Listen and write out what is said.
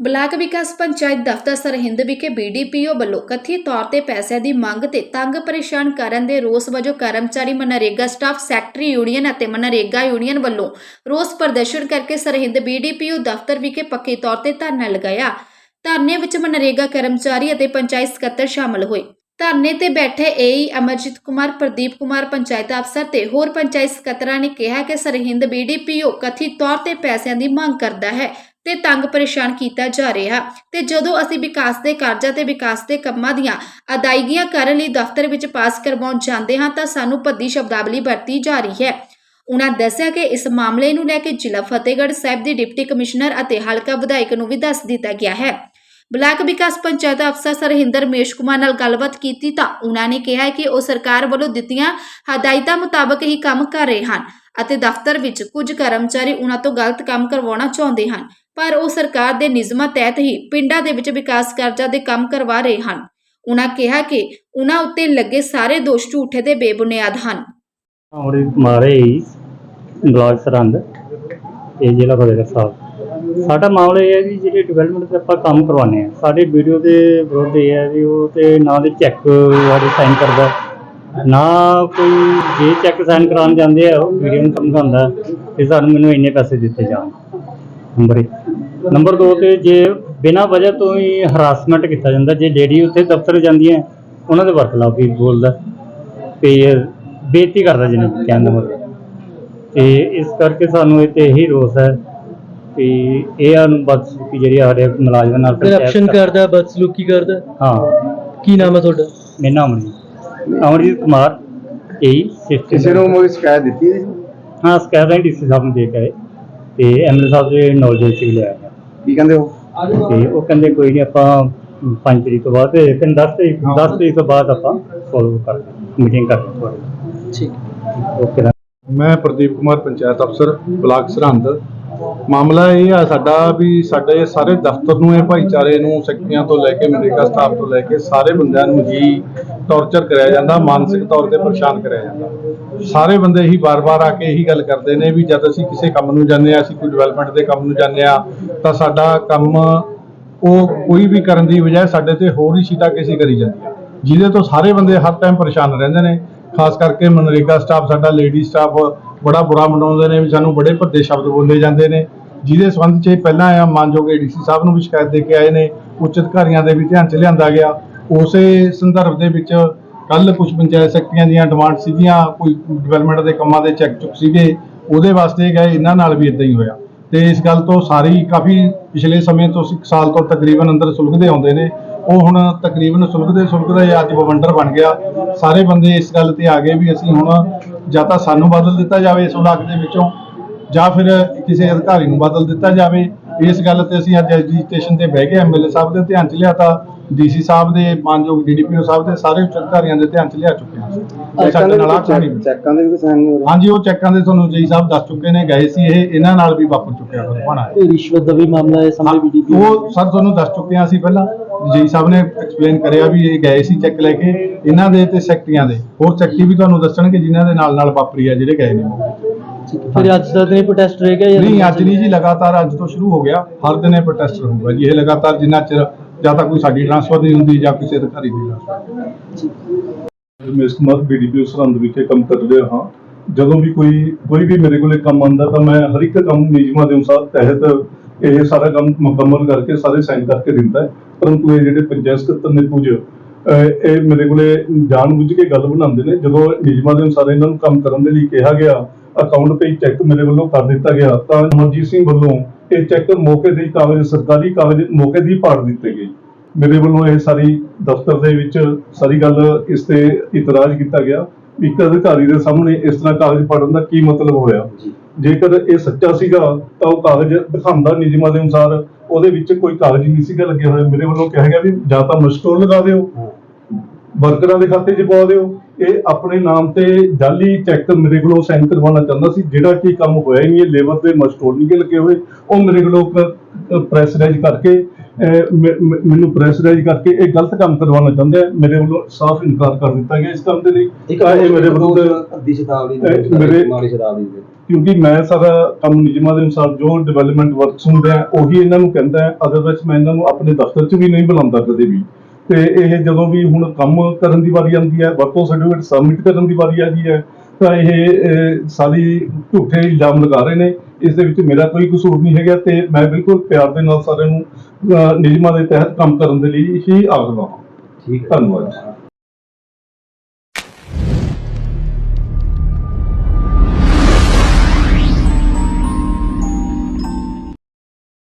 Block ਵਿਕਾਸ ਪੰਚਾਇਤ ਦਫ਼ਤਰ ਸਰਹਿੰਦ ਵਿਖੇ BDPO ਵੱਲੋਂ ਕਥਿਤ ਤੌਰ ਤੇ ਪੈਸਿਆਂ ਦੀ ਮੰਗ ਤੇ ਤੰਗ ਪਰੇਸ਼ਾਨ ਕਰਨ ਦੇ ਰੋਸ ਵਜੋਂ ਕਰਮਚਾਰੀ ਮਨਰੇਗਾ ਸਟਾਫ ਸੈਕਟਰੀ ਯੂਨੀਅਨ ਅਤੇ ਮਨਰੇਗਾ ਯੂਨੀਅਨ ਵੱਲੋਂ ਰੋਸ ਪ੍ਰਦਰਸ਼ਨ ਕਰਕੇ ਸਰਹਿੰਦ ਬੀਡੀਪੀਓ ਦਫ਼ਤਰ ਵਿਖੇ ਪੱਕੇ ਤੌਰ ਤੇ ਧਰਨਾ ਲਗਾਇਆ। ਧਰਨੇ ਵਿੱਚ ਮਨਰੇਗਾ ਕਰਮਚਾਰੀ ਅਤੇ ਪੰਚਾਇਤ ਸਕੱਤਰ ਸ਼ਾਮਲ ਹੋਏ। ਧਰਨੇ ਤੇ ਬੈਠੇ ਏਈ ਅਮਰਜੀਤ ਕੁਮਾਰ, ਪ੍ਰਦੀਪ ਕੁਮਾਰ, ਪੰਚਾਇਤ ਅਫਸਰ ਤੇ ਹੋਰ ਪੰਚਾਇਤ ਸਕੱਤਰਾਂ ਨੇ ਕਿਹਾ ਕਿ ਸਰਹਿੰਦ ਬੀਡੀਪੀਓ ਕਥਿਤ ਤੌਰ ਤੇ ਪੈਸਿਆਂ ਦੀ ਮੰਗ ਕਰਦਾ ਹੈ। ਤੇ ਤੰਗ ਪਰੇਸ਼ਾਨ ਕੀਤਾ ਜਾ ਰਿਹਾ। ਤੇ ਜਦੋਂ ਅਸੀਂ ਵਿਕਾਸ ਦੇ ਕਾਰਜਾਂ ਤੇ ਵਿਕਾਸ ਦੇ ਕੰਮਾਂ ਦੀਆਂ ਅਦਾਇਗੀਆਂ ਕਰਨ ਲਈ ਦਫ਼ਤਰ ਵਿੱਚ ਪਾਸ ਕਰਵਾਉਣ ਜਾਂਦੇ ਹਾਂ, ਤਾਂ ਸਾਨੂੰ ਭੱਦੀ ਸ਼ਬਦਾਵਲੀ ਵਰਤੀ ਜਾ ਰਹੀ ਹੈ। ਉਨ੍ਹਾਂ ਦੱਸਿਆ ਕਿ ਇਸ ਮਾਮਲੇ ਨੂੰ ਲੈ ਕੇ ਜ਼ਿਲ੍ਹਾ ਫਤਿਹਗੜ੍ਹ ਸਾਹਿਬ ਦੀ ਡਿਪਟੀ ਕਮਿਸ਼ਨਰ ਅਤੇ ਹਲਕਾ ਵਿਧਾਇਕ ਨੂੰ ਵੀ ਦੱਸ ਦਿੱਤਾ ਗਿਆ ਹੈ। ਬਲਾਕ ਵਿਕਾਸ ਪੰਚਾਇਤ ਅਫਸਰ ਸਰਹਿੰਦਰ ਮੇਸ਼ ਕੁਮਾਰ ਨਾਲ ਗੱਲਬਾਤ ਕੀਤੀ ਤਾਂ ਉਹਨਾਂ ਨੇ ਕਿਹਾ ਕਿ ਉਹ ਸਰਕਾਰ ਵੱਲੋਂ ਦਿੱਤੀਆਂ ਹਦਾਇਤਾਂ ਮੁਤਾਬਕ ਹੀ ਕੰਮ ਕਰ ਰਹੇ ਹਨ ਅਤੇ ਦਫ਼ਤਰ ਵਿੱਚ ਕੁਝ ਕਰਮਚਾਰੀ ਉਹਨਾਂ ਤੋਂ ਗਲਤ ਕੰਮ ਕਰਵਾਉਣਾ ਚਾਹੁੰਦੇ ਹਨ। ਪਰ ਉਹ ਸਰਕਾਰ ਦੇ ਨਿਯਮਾਂ ਤਹਿਤ ਹੀ ਪਿੰਡਾਂ ਦੇ ਵਿੱਚ ਵਿਕਾਸ ਕਾਰਜਾਂ ਦੇ ਕੰਮ ਕਰਵਾ ਰਹੇ ਹਨ। ਉਹਨਾਂ ਕਿਹਾ ਕਿ ਉਹਨਾਂ ਉੱਤੇ ਲੱਗੇ ਸਾਰੇ ਦੋਸ਼ ਝੂਠੇ ਤੇ ਬੇਬੁਨਿਆਦ ਹਨ। ਔਰ ਮਾਰੇ ਹੀ ਬਲਾਕ ਸਰਹੰਦ ਇਹ ਜ਼ਿਲ੍ਹਾ ਫਤਿਹਗੜ੍ਹ ਸਾਹਿਬ। ਸਾਡਾ ਮਾਮਲਾ ਇਹ ਹੈ ਵੀ ਜਿਹੜੇ ਡਿਵੈਲਪਮੈਂਟ ਤੇ ਆਪਾਂ ਕੰਮ ਕਰਵਾਉਂਦੇ ਆ ਸਾਡੇ ਵੀਡੀਓ ਦੇ ਵਿਰੁੱਧ ਇਹ ਹੈ ਵੀ ਉਹ ਤੇ ਨਾ ਦੇ ਚੈੱਕ ਵਾਲੇ ਸਾਈਨ ਕਰਦਾ ਨਾ ਕੋਈ ਜੇ ਚੈੱਕ ਸਾਈਨ ਕਰਾਉਣ ਜਾਂਦੇ ਆ, ਉਹ ਵੀਡੀਓ ਨੂੰ ਸਮਝਾਉਂਦਾ ਕਿ ਸਾਨੂੰ ਮੈਨੂੰ ਇੰਨੇ ਪੈਸੇ ਦਿੱਤੇ ਜਾਣ। ਨੰਬਰ 1 ਨੰਬਰ 2 ਤੇ ਜੇ ਬਿਨਾਂ ਵਜ੍ਹਾ ਤੋਂ ਹੀ ਹਰਾਸਮੈਂਟ ਕੀਤਾ ਜਾਂਦਾ ਜੇ ਲੇਡੀ ਉੱਥੇ ਦਫ਼ਤਰ ਜਾਂਦੀਆਂ ਉਹਨਾਂ ਦੇ ਵਰਖਲਾਫ ਵੀ ਬੋਲਦਾ ਤੇ ਬੇਇੱਜ਼ਤੀ ਕਰਦਾ ਜਿਹਨੇ ਕਹਿਣ ਦਾ ਮਤਲਬ। ਤੇ ਇਸ ਕਰਕੇ ਸਾਨੂੰ ਇਹ ਤੇ ਇਹੀ ਰੋਸ ਹੈ ਕਿ ਇਹ ਨੂੰ ਬਦਸਲੂਕੀ ਜਿਹੜੀ ਆ ਸਾਡੇ ਮੁਲਾਜ਼ਮਾਂ ਨਾਲ ਕਰਪਸ਼ਨ ਕਰਦਾ ਬਦਸਲੂਕੀ ਕਰਦਾ? ਹਾਂ। ਕੀ ਨਾਮ ਹੈ ਤੁਹਾਡਾ? ਮੇਰਾ ਨਾਮ ਅਮਰਜੀਤ ਅਮਰਜੀਤ ਕੁਮਾਰ ਇਹੀ ਸਿਫਟ ਕਿਸੇ ਨੂੰ ਕੋਈ ਸ਼ਿਕਾਇਤ ਦਿੱਤੀ ਹੈ ਹਾਂ ਸਕੈਰ ਹੈ ਡੀਸੀ ਸਾਹਿਬ ਨੂੰ ਦੇ ਕੇ ਆਏ। ਤੇ ਐਮਐਲਏ ਸਾਹਿਬ ਦੇ ਨੌਲੇਜ ਵਿੱਚ ਵੀ ਲਿਆ। ਹੈ ਕੀ ਕਹਿੰਦੇ ਹੋ? ਤੇ ਉਹ ਕਹਿੰਦੇ ਕੋਈ ਨਹੀਂ ਆਪਾਂ 5 ਤਰੀਕ ਤੋਂ ਬਾਅਦ ਤੇ 10 ਤਰੀਕ 10 ਤਰੀਕ ਤੋਂ ਬਾਅਦ ਆਪਾਂ ਫੋਲੋ ਕਰਦੇ ਮੀਟਿੰਗ ਕਰਦੇ ਤੁਹਾਡੀ ਠੀਕ। ਓਕੇ ਮੈਂ ਪ੍ਰਦੀਪ ਕੁਮਾਰ ਪੰਚਾਇਤ ਅਫਸਰ ਬਲਾਕ ਸਰਹੰਦ। ਮਾਮਲਾ ਇਹ ਆ ਸਾਡਾ ਵੀ ਸਾਡੇ ਸਾਰੇ ਦਫ਼ਤਰ ਨੂੰ ਇਹ ਭਾਈਚਾਰੇ ਨੂੰ ਸੈਕਟਰੀਆਂ ਤੋਂ ਲੈ ਕੇ ਮਨਰੇਗਾ ਸਟਾਫ ਤੋਂ ਲੈ ਕੇ ਸਾਰੇ ਬੰਦਿਆਂ ਨੂੰ ਹੀ ਟੌਰਚਰ ਕਰਿਆ ਜਾਂਦਾ, ਮਾਨਸਿਕ ਤੌਰ ਤੇ ਪਰੇਸ਼ਾਨ ਕਰਿਆ ਜਾਂਦਾ। ਸਾਰੇ ਬੰਦੇ ਹੀ ਵਾਰ-ਵਾਰ ਆ ਕੇ ਇਹੀ ਗੱਲ ਕਰਦੇ ਨੇ ਵੀ ਜਦ ਅਸੀਂ ਕਿਸੇ ਕੰਮ ਨੂੰ ਜਾਂਦੇ ਆ ਅਸੀਂ ਕੋਈ ਡਿਵੈਲਪਮੈਂਟ ਦੇ ਕੰਮ ਨੂੰ ਜਾਂਦੇ ਆ ਤਾਂ ਸਾਡਾ ਕੰਮ ਉਹ ਕੋਈ ਵੀ ਕਰਨ ਦੀ ਬਜਾਏ ਸਾਡੇ ਤੇ ਹੋਰ ਹੀ ਸ਼ੀਟਾਕੇਸੀ ਕਰੀ ਜਾਂਦੀ ਹੈ ਜਿਹਦੇ ਤੋਂ ਸਾਰੇ ਬੰਦੇ ਹਰ ਟਾਈਮ ਪਰੇਸ਼ਾਨ ਰਹਿੰਦੇ ਨੇ, ਖਾਸ ਕਰਕੇ ਮਨਰੇਗਾ ਸਟਾਫ, ਸਾਡਾ ਲੇਡੀ ਸਟਾਫ ਬੜਾ ਬੁਰਾ ਮਨਾਉਂਦੇ ਨੇ, ਵੀ ਸਾਨੂੰ ਬੜੇ ਭੱਦੇ ਸ਼ਬਦ ਬੋਲੇ ਜਾਂਦੇ ਨੇ। ਜਿਹਦੇ ਸੰਬੰਧ 'ਚ ਇਹ ਪਹਿਲਾਂ ਆ ਮਾਨਯੋਗ ਡੀਸੀ ਸਾਹਿਬ ਨੂੰ ਵੀ ਸ਼ਿਕਾਇਤ ਦੇ ਕੇ ਆਏ ਨੇ, ਉੱਚ ਅਧਿਕਾਰੀਆਂ ਦੇ ਵੀ ਧਿਆਨ 'ਚ ਲਿਆਂਦਾ ਗਿਆ। ਉਸੇ ਸੰਦਰਭ ਦੇ ਵਿੱਚ ਕੱਲ ਕੁਝ ਪੰਚਾਇਤ ਸੈਕਟਰੀਆਂ ਦੀਆਂ ਡਿਮਾਂਡ ਸੀਗੀਆਂ, ਕੋਈ ਡਿਵੈਲਪਮੈਂਟ ਦੇ ਕੰਮਾਂ ਦੇ ਚੈੱਕ ਚੁੱਕ ਸੀਗੇ, ਉਹਦੇ ਵਾਸਤੇ ਗਏ, ਇਹਨਾਂ ਨਾਲ ਵੀ ਇਦਾਂ ਹੀ ਹੋਇਆ। ਤੇ ਇਸ ਗੱਲ ਤੋਂ ਸਾਰੀ ਕਾਫੀ ਪਿਛਲੇ ਸਮੇਂ ਤੋਂ ਇੱਕ ਸਾਲ ਤੋਂ ਤਕਰੀਬਨ ਅੰਦਰ ਸੁਲਝਦੇ ਆਉਂਦੇ ਨੇ। ਉਹ ਹੁਣ ਤਕਰੀਬਨ ਸੁਲਝਦੇ ਸੁਲਝਦੇ ਅੱਜ ਬਵੰਡਰ ਬਣ ਗਿਆ। ਸਾਰੇ ਬੰਦੇ ਇਸ ਗੱਲ ਤੇ ਆ ਗਏ ਵੀ ਅਸੀਂ ਹੁਣ ਜਾਂ ਤਾਂ ਸਾਨੂੰ ਬਦਲ ਦਿੱਤਾ ਜਾਵੇ ਇਸ ਬਲਾਕ ਦੇ ਵਿੱਚੋਂ, ਜਾਂ ਫਿਰ ਕਿਸੇ ਅਧਿਕਾਰੀ ਨੂੰ ਬਦਲ ਦਿੱਤਾ ਜਾਵੇ। ਇਸ ਗੱਲ ਤੇ ਅਸੀਂ ਅੱਜ ਐਸਜੀ ਸਟੇਸ਼ਨ ਤੇ ਬਹਿ ਕੇ ਐਮਐਲਏ ਸਾਹਿਬ ਦੇ ਧਿਆਨ 'ਚ ਲਿਆਤਾ। ਡੀਸੀ ਸਾਹਿਬ ਦੇ, ਮਾਨਯੋਗ ਡੀਡੀਪੀਓ ਸਾਹਿਬ ਦੇ ਸਾਰੇ ਉੱਚ ਅਧਿਕਾਰੀਆਂ ਦੇ ਧਿਆਨ 'ਚ ਲਿਆ ਚੁੱਕੇ ਹਾਂ ਸਾਡੇ ਨਾਲ ਆ ਕਹਾਣੀ। ਚੈੱਕਾਂ ਦੇ ਵੀ ਸਾਈਨ ਨਹੀਂ ਹੋ ਰਹੇ ਹਾਂਜੀ ਉਹ ਚੈੱਕਾਂ ਦੇ ਤੁਹਾਨੂੰ ਜੀ ਸਾਹਿਬ ਦੱਸ ਚੁੱਕੇ ਨੇ ਗਏ ਸੀ ਇਹ ਇਹਨਾਂ ਨਾਲ ਵੀ ਵਾਪਰ ਚੁੱਕਿਆ ਹੋਣਾ ਕੋਈ ਰਿਸ਼ਵਤ ਦਾ ਵੀ ਮਾਮਲਾ ਹੈ ਸਾਹਮਣੇ ਬੀਡੀਪੀ ਉਹ ਸਰ ਤੁਹਾਨੂੰ ਦੱਸ ਚੁੱਕੇ ਹਾਂ ਅਸੀਂ ਪਹਿਲਾਂ ਜੀ ਸਾਹਿਬ ਨੇ ਐਕਸਪਲੇਨ ਕਰਿਆ ਵੀ ਇਹ ਗਏ ਸੀ ਚੈੱਕ ਲੈ ਕੇ ਇਹਨਾਂ ਦੇ ਤੇ ਸੈਕਟਰੀਆਂ ਦੇ। ਹੋਰ ਸੈਕਟਰੀ ਵੀ ਤੁਹਾਨੂੰ ਦੱਸਣਗੇ ਜਿਨ੍ਹਾਂ ਦੇ ਨਾਲ ਨਾਲ ਵਾਪਰੀ ਆ ਜਿਹੜੇ ਗਏ ਨੇ ਫਿਰ ਅੱਜ ਦਾ ਦਿਨ ਪ੍ਰੋਟੈਸਟ ਰਹੇਗਾ ਜਾਂ ਨਹੀਂ ਅੱਜ ਨਹੀਂ ਜੀ ਲਗਾਤਾਰ ਅੱਜ ਤੋਂ ਸ਼ੁਰੂ ਹੋ ਗਿਆ। ਹਰ ਦਿਨ ਇਹ ਪ੍ਰੋਟੈਸਟ ਰਹੂਗਾ ਜੀ। ਇਹ ਲਗਾਤਾਰ ਜਿੰਨਾ ਚਿਰ ਜਾਂ ਤਾਂ ਕੋਈ ਸਾਡੀ ਟ੍ਰਾਂਸਫਰ ਨਹੀਂ ਹੁੰਦੀ ਜਾਂ ਕਿਸੇ ਅਧਿਕਾਰੀ ਦੀ ਟ੍ਰਾਂਸਫਰ ਰਮੇਸ਼ ਕੁਮਾਰ ਬੀਡੀਪੀਓ ਸਰਹੰਦ ਵਿਖੇ ਕੰਮ ਕਰ ਰਿਹਾ ਹਾਂ। ਜਦੋਂ ਵੀ ਕੋਈ ਕੋਈ ਵੀ ਮੇਰੇ ਕੋਲੇ ਕੰਮ ਆਉਂਦਾ ਤਾਂ ਮੈਂ ਹਰ ਇੱਕ ਕੰਮ ਨਿਯਮਾਂ ਦੇ ਅਨੁਸਾਰ ਤਹਿਤ ਇਹ ਸਾਰਾ ਕੰਮ ਮੁਕੰਮਲ ਕਰਕੇ ਸਾਰੇ ਸਾਈਨ ਕਰਕੇ ਦਿੰਦਾ ਹੈ। ਪਰੰਤੂ ਇਹ ਜਿਹੜੇ ਪੰਚਾਇਤ ਸਕੱਤਰ ਨੇ ਕੁਝ ਅਹ, ਇਹ ਮੇਰੇ ਕੋਲੇ ਜਾਣਬੁੱਝ ਕੇ ਗੱਲ ਬਣਾਉਂਦੇ ਨੇ। ਜਦੋਂ ਨਿਯਮਾਂ ਦੇ ਅਨੁਸਾਰ ਇਹਨਾਂ ਨੂੰ ਕੰਮ ਕਰਨ ਦੇ ਲਈ ਕਿਹਾ ਗਿਆ ਅਕਾਊਂਟ ਤੇ ਚੈੱਕ ਮੇਰੇ ਵੱਲੋਂ ਕਰ ਦਿੱਤਾ ਗਿਆ ਤਾਂ ਮਨਜੀਤ ਸਿੰਘ ਵੱਲੋਂ ਇਹ ਚੈੱਕ ਮੌਕੇ ਦੇ ਹੀ ਕਾਗਜ਼ ਸਰਕਾਰੀ ਕਾਗਜ਼ ਮੌਕੇ ਦੀ ਪਾੜ ਦਿੱਤੇ ਗਏ। ਮੇਰੇ ਵੱਲੋਂ ਇਹ ਸਾਰੀ ਦਫ਼ਤਰ ਦੇ ਵਿੱਚ ਸਾਰੀ ਗੱਲ ਇਸ ਤੇ ਇਤਰਾਜ਼ ਕੀਤਾ ਗਿਆ। ਇੱਕ ਅਧਿਕਾਰੀ ਦੇ ਸਾਹਮਣੇ ਇਸ ਤਰ੍ਹਾਂ ਕਾਗਜ਼ ਪੜਨ ਦਾ ਕੀ ਮਤਲਬ ਹੋਇਆ? ਜੇਕਰ ਇਹ ਸੱਚਾ ਸੀਗਾ ਤਾਂ ਉਹ ਕਾਗਜ਼ ਦਿਖਾਉਂਦਾ ਨਿਯਮਾਂ ਦੇ ਅਨੁਸਾਰ ਉਹਦੇ ਵਿੱਚ ਕੋਈ ਕਾਗਜ਼ ਨਹੀਂ ਸੀਗਾ ਲੱਗੇ ਹੋਏ ਮੇਰੇ ਵੱਲੋਂ ਕਿਹਾ ਗਿਆ ਵੀ ਜਾਂ ਤਾਂ ਮਸਟੋਰ ਲਗਾ ਦਿਓ ਵਰਕਰਾਂ ਦੇ ਖਾਤੇ 'ਚ ਪਵਾ ਦਿਓ। ਇਹ ਆਪਣੇ ਨਾਮ ਤੇ ਜਾਲੀ ਚੈੱਕ ਮੇਰੇ ਕੋਲੋਂ ਸਾਈਨ ਕਰਵਾਉਣਾ ਚਾਹੁੰਦਾ ਸੀ। ਜਿਹੜਾ ਕਿ ਕੰਮ ਹੋਇਆ ਹੀ ਨਹੀਂ ਇਹ ਲੇਬਰ ਦੇ ਮਸਟੋਰ ਨਹੀਂ ਲੱਗੇ ਹੋਏ। ਉਹ ਮੇਰੇ ਕੋਲੋਂ ਪ੍ਰੈਸ ਰੈਜ ਕਰਕੇ ਮੈਨੂੰ ਪ੍ਰੈਸ਼ਰਾਈਜ਼ ਕਰਕੇ ਇਹ ਗਲਤ ਕੰਮ ਕਰਵਾਉਣਾ ਚਾਹੁੰਦੇ ਆ। ਮੇਰੇ ਵੱਲੋਂ ਸਾਫ਼ ਇਨਕਾਰ ਕਰ ਦਿੱਤਾ ਗਿਆ ਇਸ ਕੰਮ ਦੇ ਲਈ। ਇਹ ਮੇਰੇ ਵਿਰੁੱਧ ਅੱਧੀ ਸ਼ਤਾਬਦੀ ਮੇਰੇ- ਮਾੜੀ ਸ਼ਤਾਬਦੀ ਦੇ ਕਿਉਂਕਿ ਮੈਂ ਸਾਰਾ ਕੰਮ ਨਿਯਮਾਂ ਦੇ ਅਨੁਸਾਰ ਜੋ ਡਿਵੈਲਪਮੈਂਟ ਵਰਕਸ ਹੁੰਦੇ ਉਹੀ ਇਹਨਾਂ ਨੂੰ ਕਹਿੰਦਾ ਹੈ। ਅਦਰਵਾਈਜ਼ ਮੈਂ ਇਹਨਾਂ ਨੂੰ ਆਪਣੇ ਦਫ਼ਤਰ 'ਚ ਵੀ ਨਹੀਂ ਬੁਲਾਉਂਦਾ ਕਦੇ ਵੀ। ਤੇ ਇਹ ਜਦੋਂ ਵੀ ਹੁਣ ਕੰਮ ਕਰਨ ਦੀ ਵਾਰੀ ਆਉਂਦੀ ਹੈ ਵਰਕੋ ਸਰਟੀਫਿਕੇਟ ਸਬਮਿਟ ਕਰਨ ਦੀ ਵਾਰੀ ਆਉਂਦੀ ਹੈ ਤਾਂ ਇਹ ਸਾਰੀ ਝੂਠੇ ਇਲਜ਼ਾਮ ਲਗਾ ਰਹੇ ਨੇ। ਇਸ ਦੇ ਵਿੱਚ ਮੇਰਾ ਕੋਈ ਕਸੂਰ ਨਹੀਂ ਹੈਗਾ ਤੇ ਮੈਂ ਬਿਲਕੁਲ ਪਿਆਰ ਦੇ ਨਾਲ ਸਾਰਿਆਂ ਨੂੰ ਨਿਯਮਾਂ ਦੇ ਤਹਿਤ ਕੰਮ ਕਰਨ ਦੇ ਲਈ ਹੀ ਹਾਂ ਠੀਕ ਹੈ। ਧੰਨਵਾਦ